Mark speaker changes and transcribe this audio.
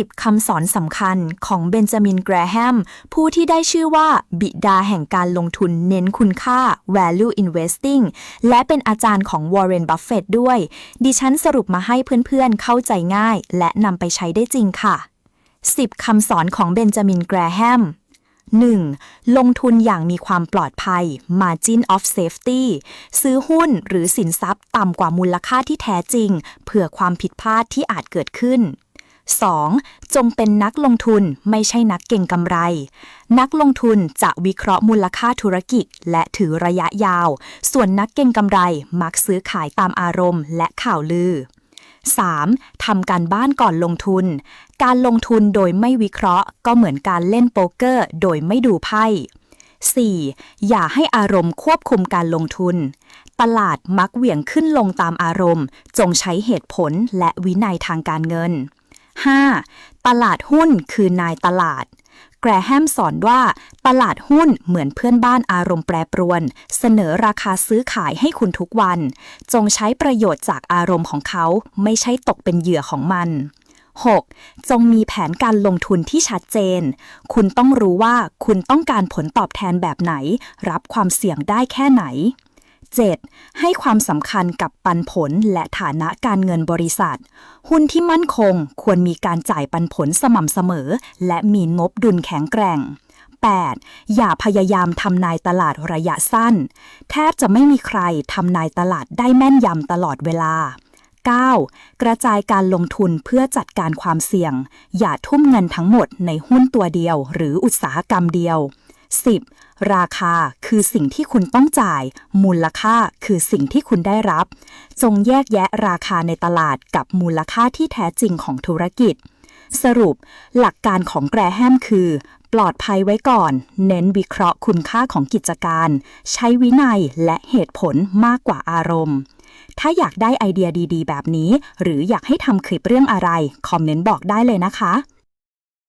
Speaker 1: 10 คำสอนสำคัญของเบนจามินแกรแฮม ผู้ที่ได้ชื่อว่าบิดาแห่งการลงทุนเน้นคุณค่า value investing และเป็นอาจารย์ของวอร์เรนบัฟเฟตด้วย ดิฉันสรุปมาให้เพื่อนๆ เข้าใจง่าย และนำไปใช้ได้จริงค่ะ 10 คำสอนของเบนจามินแกรแฮม 1. ลงทุนอย่างมีความปลอดภัย margin of safety ซื้อหุ้นหรือสินทรัพย์ต่ำกว่ามูลค่าที่แท้จริง เผื่อความผิดพลาดที่อาจเกิดขึ้น 2. จงเป็นนักลงทุนไม่ใช่นักเก่งกำไร นักลงทุนจะวิเคราะห์มูลค่าธุรกิจ และถือระยะยาว ส่วนนักเก่งกำไรมักซื้อขายตามอารมณ์ และข่าวลือ 3. ทำการบ้านก่อนลงทุน การลงทุนโดยไม่วิเคราะห์ ก็เหมือนการเล่นโป๊กเกอร์ โดยไม่ดูไพ่ 4. อย่าให้อารมณ์ควบคุมการลงทุน ตลาดมักเหวี่ยงขึ้นลงตามอารมณ์ จงใช้เหตุผลและวินัยทางการเงิน 5. ตลาดหุ้นคือนายตลาด แกรแฮมสอนว่า ตลาดหุ้นเหมือนเพื่อนบ้านอารมณ์แปรปรวน เสนอราคาซื้อขายให้คุณทุกวัน จงใช้ประโยชน์จากอารมณ์ของเขาไม่ใช่ตกเป็นเหยื่อของมัน 6. จงมีแผนการลงทุนที่ชัดเจน คุณต้องรู้ว่าคุณต้องการผลตอบแทนแบบไหน รับความเสี่ยงได้แค่ไหน 7. ให้ความสำคัญกับปันผลและฐานะการเงินบริษัท หุ้นที่มั่นคงควรมีการจ่ายปันผลสม่ำเสมอ และมีงบดุลแข็งแกร่ง 8. อย่าพยายามทำนายตลาดระยะสั้น แทบจะไม่มีใครทำนายตลาดได้แม่นยำตลอดเวลา 9. กระจายการลงทุนเพื่อจัดการความเสี่ยง อย่าทุ่มเงินทั้งหมดในหุ้นตัวเดียว หรืออุตสาหกรรมเดียว 10. ราคาคือสิ่งที่คุณต้องจ่าย มูลค่าคือสิ่งที่คุณได้รับ จงแยกแยะราคาในตลาดกับมูลค่าที่แท้จริงของธุรกิจ สรุป หลักการของแกรแฮมคือ ปลอดภัยไว้ก่อน เน้นวิเคราะห์คุณค่าของกิจการ ใช้วินัยและเหตุผลมากกว่าอารมณ์ถ้าอยากได้ไอเดียดีๆ แบบนี้ หรืออยากให้ทำคลิปเรื่องอะไร คอมเมนต์บอกได้เลยนะคะ